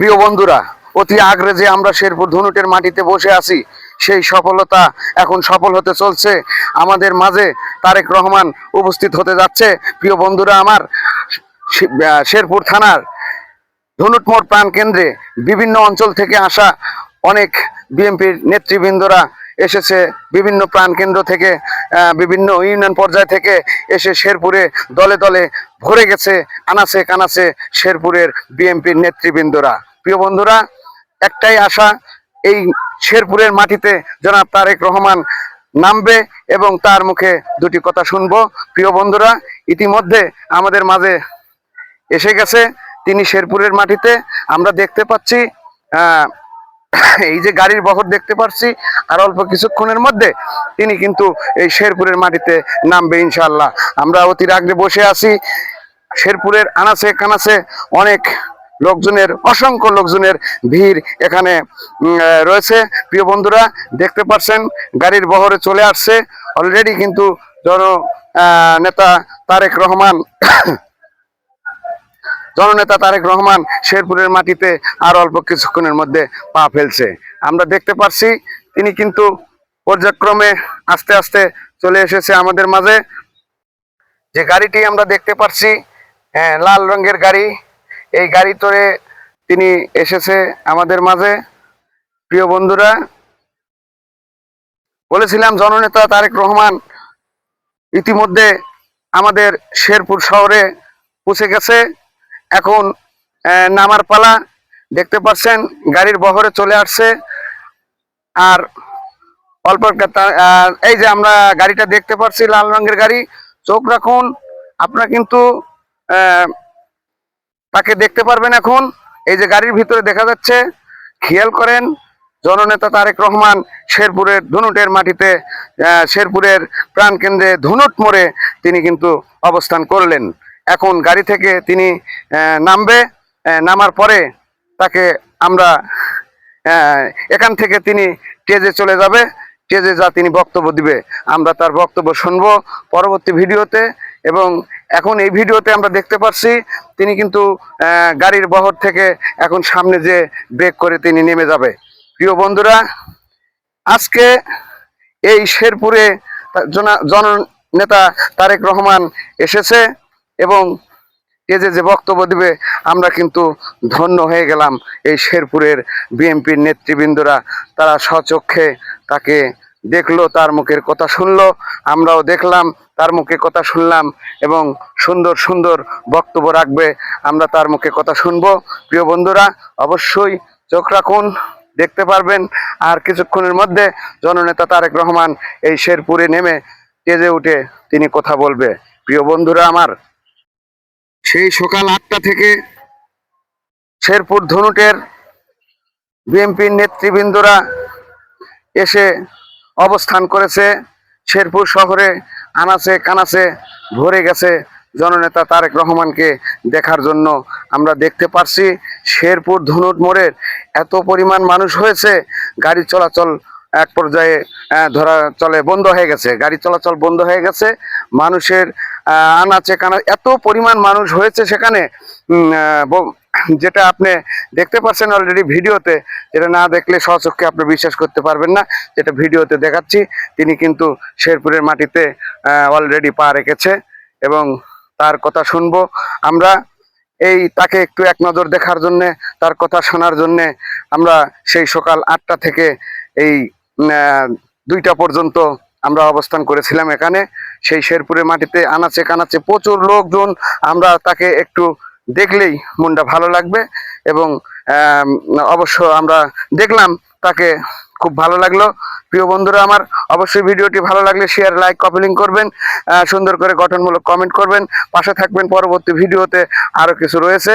প্রিয় বন্ধুরা, অতি আগ্রে যে আমরা শেরপুর ধনুটের মাটিতে বসে আছি, সেই সফলতা এখন সফল হতে চলছে। আমাদের মাঝে তারেক রহমান উপস্থিত হতে যাচ্ছে। প্রিয় বন্ধুরা, আমার শেরপুর থানার ধনুটমোড় প্রাণ কেন্দ্রে বিভিন্ন অঞ্চল থেকে আসা অনেক বিএনপির নেতৃবৃন্দরা এসেছে। বিভিন্ন প্রাণ কেন্দ্র থেকে বিভিন্ন ইউনিয়ন পর্যায় থেকে এসে শেরপুরে দলে দলে ভরে গেছে, আনাচে কানাচে শেরপুরের বিএনপির নেতৃবৃন্দরা। প্রিয় বন্ধুরা, একটাই আশা, এই শেরপুরের মাটিতে জনাব তারেক রহমান নামবে এবং তার মুখে দুটি কথা শুনব। প্রিয় বন্ধুরা, ইতিমধ্যে আমাদের মাঝে এসে গেছে, তিনি শেরপুরের মাটিতে। আমরা দেখতে পাচ্ছি এই যে গাড়ির বহর দেখতে পাচ্ছি আর অল্প কিছুক্ষণের মধ্যে তিনি কিন্তু এই শেরপুরের মাটিতে নামবে ইনশাল্লাহ আমরা অতি রাগ্রে বসে আছি। শেরপুরের আনাচে কানাচে অনেক লোকজনের অসংখ্য লোকজনের ভিড় এখানে রয়েছে। প্রিয় বন্ধুরা দেখতে পাচ্ছেন গাড়ির বহরে চলে আসছে। অলরেডি কিন্তু জন নেতা তারেক রহমান জননেতা তারেক রহমান শেরপুরের মাটিতে আর অল্প কিছুক্ষণের মধ্যে পা ফেলছে। আমরা দেখতে পাচ্ছি তিনি কিন্তু পর্যায়ক্রমে আস্তে আস্তে চলে এসেছে আমাদের মাঝে। যে গাড়িটি আমরা দেখতে পাচ্ছি হ্যাঁ, লাল রঙের গাড়ি এই গাড়ি তোরে তিনি এসেছে আমাদের মাঝে। প্রিয় বন্ধুরা, বলেছিলাম জননেতা তারেক রহমান ইতিমধ্যে আমাদের শেরপুর শহরে পৌঁছে গেছে। এখন নামার পালা, দেখতে পাচ্ছেন গাড়ির বহরে চলে আসছে। আর অল্প এই যে আমরা গাড়িটা দেখতে পাচ্ছি, লাল রঙের গাড়ি, চোখ রাখুন, আপনারা কিন্তু তাকে দেখতে পারবেন এখন। এই যে গাড়ির ভিতরে দেখা যাচ্ছে, খেয়াল করেন, জননেতা তারেক রহমান শেরপুরের ধুনুটের মাটিতে শেরপুরের প্রাণকেন্দ্রে ধুনুট মোড়ে তিনি কিন্তু অবস্থান করলেন। এখন গাড়ি থেকে তিনি নামবে নামার পরে তাকে আমরা এখান থেকে তিনি টেজে চলে যাবে। স্টেজে যা তিনি বক্তব্য দিবে, আমরা তার বক্তব্য শুনব পরবর্তী ভিডিওতে এবং এখন এই ভিডিওতে আমরা দেখতে পাচ্ছি তিনি কিন্তু গাড়ির বহর থেকে এখন সামনে যে ব্রেক করে তিনি নেমে যাবে। প্রিয় বন্ধুরা, আজকে এই শেরপুরে জন- জননেতা তারেক রহমান এসেছে এবং এ যে যে বক্তব্য দিবে, আমরা কিন্তু ধন্য হয়ে গেলাম এই শেরপুরের বিএনপির নেতৃবৃন্দরা। তারা স্বচক্ষে তাকে দেখল, তার মুখের কথা শুনলো, আমরাও দেখলাম, তার মুখে কথা শুনলাম এবং সুন্দর সুন্দর বক্তব্য রাখবে, আমরা তার মুখে কথা শুনব। প্রিয় বন্ধুরা, অবশ্যই চোখ রাখুন, দেখতে পারবেন। আর কিছুক্ষণের মধ্যে জননেতা তারেক রহমান এই শেরপুরে নেমে তেজে উঠে তিনি কথা বলবে। প্রিয় বন্ধুরা আমার, সেই সকাল আটটা থেকে শেরপুর ধনুটের বিএনপির নেতৃবৃন্দরা এসে অবস্থান করেছে। শেরপুর শহরে আনাচে কানাচে ভরে গেছে জননেতা তারেক রহমানকে দেখার জন্য। আমরা দেখতে পারছি শেরপুর ধনুট মোড়ের এত পরিমাণ মানুষ হয়েছে, গাড়ি চলাচল এক পর্যায়ে ধরা চলে বন্ধ হয়ে গেছে। গাড়ি চলাচল বন্ধ হয়ে গেছে। মানুষের আনাচে কানা, এত পরিমাণ মানুষ হয়েছে সেখানে। যেটা আপনি দেখতে পাচ্ছেন অলরেডি ভিডিওতে, যেটা না দেখলে সচক্ষে আপনি বিশ্বাস করতে পারবেন না। যেটা ভিডিওতে দেখাচ্ছি, তিনি কিন্তু শেরপুরের মাটিতে অলরেডি পা রেখেছে এবং তার কথা শুনব আমরা। এই তাকে একটু এক নজর দেখার জন্যে, তার কথা শোনার জন্যে আমরা সেই সকাল আটটা থেকে এই দুইটা পর্যন্ত আমরা অবস্থান করেছিলাম এখানে। সেই শেরপুরের মাটিতে আনাচে কানাচে প্রচুর লোকজন, আমরা তাকে একটু দেখলেই মনটা ভালো লাগবে এবং অবশ্য আমরা দেখলাম তাকে খুব ভালো লাগল। প্রিয় বন্ধুরা আমার অবশ্যই ভিডিওটি ভালো লাগলে শেয়ার লাইক কপিলিং করবেন সুন্দর করে গঠনমূলক কমেন্ট করবেন। পাশে থাকবেন পরবর্তী ভিডিওতে আরও কিছু রয়েছে।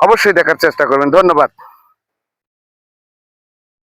অবশ্যই দেখার চেষ্টা করবেন। ধন্যবাদ।